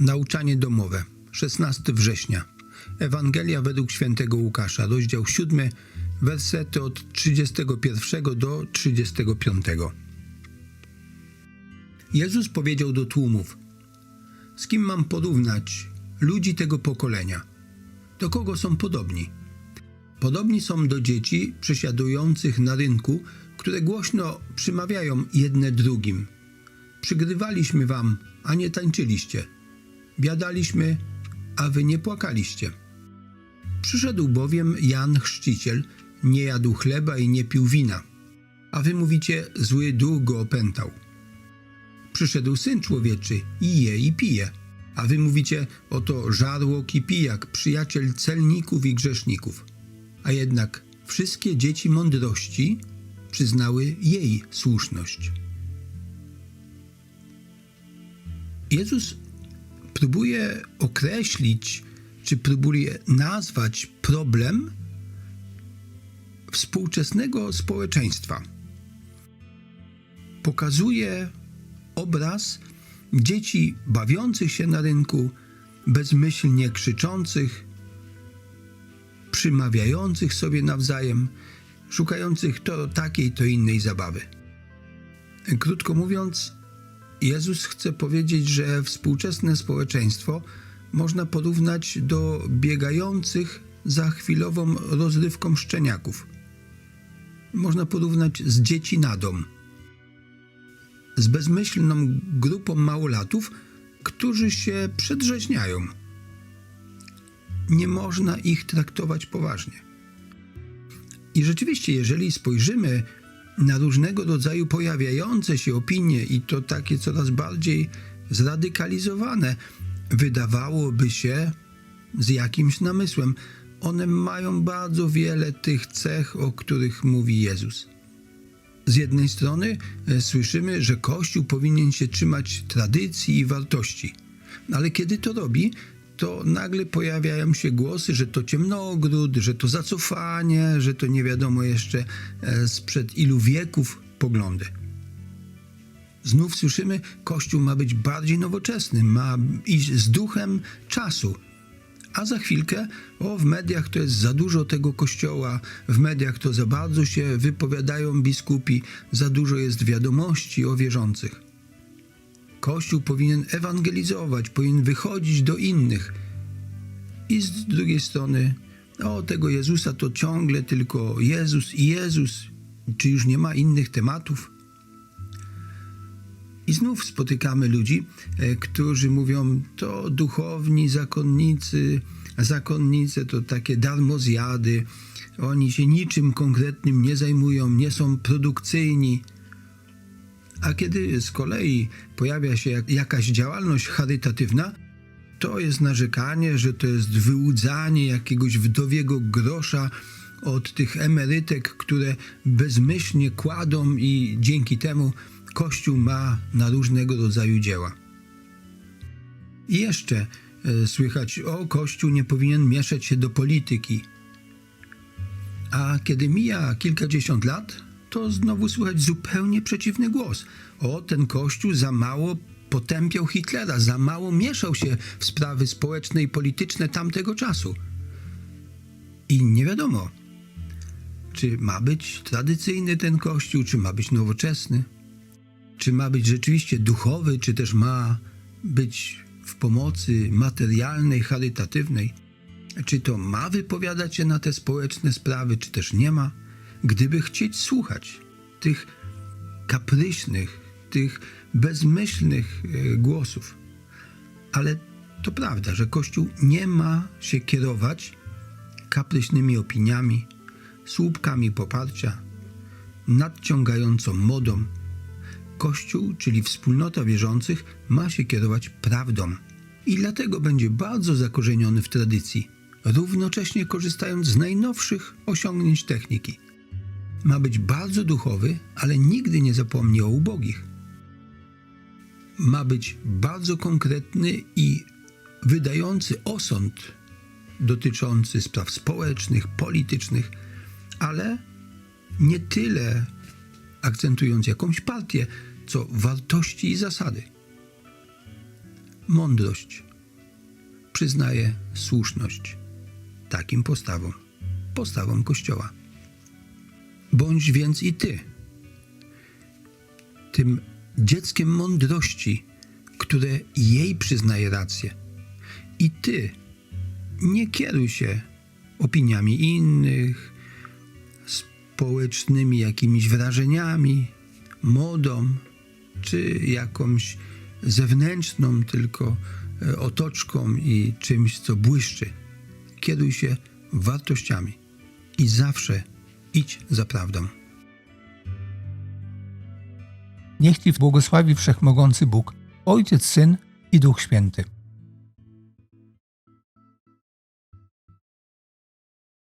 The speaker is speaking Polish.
Nauczanie domowe, 16 września. Ewangelia według świętego Łukasza, rozdział 7, wersety od 31 do 35. Jezus powiedział do tłumów: Z kim mam porównać ludzi tego pokolenia? Do kogo są podobni? Podobni są do dzieci przesiadujących na rynku, które głośno przymawiają jedne drugim. Przygrywaliśmy wam, a nie tańczyliście. Biadaliśmy, a wy nie płakaliście. Przyszedł bowiem Jan Chrzciciel, nie jadł chleba i nie pił wina. A wy mówicie, zły duch go opętał. Przyszedł Syn Człowieczy i je i pije. A wy mówicie, oto żarłok i pijak, przyjaciel celników i grzeszników. A jednak wszystkie dzieci mądrości przyznały jej słuszność. Jezus próbuje określić, czy próbuje nazwać problem współczesnego społeczeństwa. Pokazuje obraz dzieci bawiących się na rynku, bezmyślnie krzyczących, przymawiających sobie nawzajem, szukających to takiej, to innej zabawy. Krótko mówiąc, Jezus chce powiedzieć, że współczesne społeczeństwo można porównać do biegających za chwilową rozrywką szczeniaków. Można porównać z dzieci na dom. Z bezmyślną grupą małolatów, którzy się przedrzeźniają. Nie można ich traktować poważnie. I rzeczywiście, jeżeli spojrzymy na różnego rodzaju pojawiające się opinie i to takie coraz bardziej zradykalizowane, wydawałoby się z jakimś namysłem. One mają bardzo wiele tych cech, o których mówi Jezus. Z jednej strony e, słyszymy, że Kościół powinien się trzymać tradycji i wartości, ale kiedy to robi, to nagle pojawiają się głosy, że to ciemnogród, że to zacofanie, że to nie wiadomo jeszcze e, sprzed ilu wieków poglądy. Znów słyszymy, Kościół ma być bardziej nowoczesny, ma iść z duchem czasu. A za chwilkę, o, w mediach to jest za dużo tego kościoła, w mediach to za bardzo się wypowiadają biskupi, za dużo jest wiadomości o wierzących. Kościół powinien ewangelizować, powinien wychodzić do innych. I z drugiej strony, o tego Jezusa to ciągle tylko Jezus i Jezus. Czy już nie ma innych tematów? I znów spotykamy ludzi, e, którzy mówią, to duchowni, zakonnicy, zakonnice to takie darmozjady, oni się niczym konkretnym nie zajmują, nie są produkcyjni. A kiedy z kolei pojawia się jak, jakaś działalność charytatywna, to jest narzekanie, że to jest wyłudzanie jakiegoś wdowiego grosza od tych emerytek, które bezmyślnie kładą i dzięki temu Kościół ma na różnego rodzaju dzieła. I jeszcze e, słychać, o Kościół nie powinien mieszać się do polityki. A kiedy mija kilkadziesiąt lat, to znowu słychać zupełnie przeciwny głos. O, ten Kościół za mało potępiał Hitlera, za mało mieszał się w sprawy społeczne i polityczne tamtego czasu. I nie wiadomo, czy ma być tradycyjny ten Kościół, czy ma być nowoczesny, czy ma być rzeczywiście duchowy, czy też ma być w pomocy materialnej, charytatywnej. Czy to ma wypowiadać się na te społeczne sprawy, czy też nie ma gdyby chcieć słuchać tych kapryśnych, tych bezmyślnych e, głosów. Ale to prawda, że Kościół nie ma się kierować kapryśnymi opiniami, słupkami poparcia, nadciągającą modą. Kościół, czyli wspólnota wierzących, ma się kierować prawdą i dlatego będzie bardzo zakorzeniony w tradycji, równocześnie korzystając z najnowszych osiągnięć techniki ma być bardzo duchowy, ale nigdy nie zapomni o ubogich. Ma być bardzo konkretny i wydający osąd dotyczący spraw społecznych, politycznych, ale nie tyle akcentując jakąś partię, co wartości i zasady. Mądrość, przyznaje słuszność takim postawom, postawom Kościoła. Bądź więc i ty tym dzieckiem mądrości, które jej przyznaje rację. I ty nie kieruj się opiniami innych, społecznymi jakimiś wrażeniami, modą, czy jakąś zewnętrzną tylko e, otoczką i czymś, co błyszczy. Kieruj się wartościami i zawsze idź za prawdą. Niech Ci błogosławi Wszechmogący Bóg, Ojciec, Syn i Duch Święty.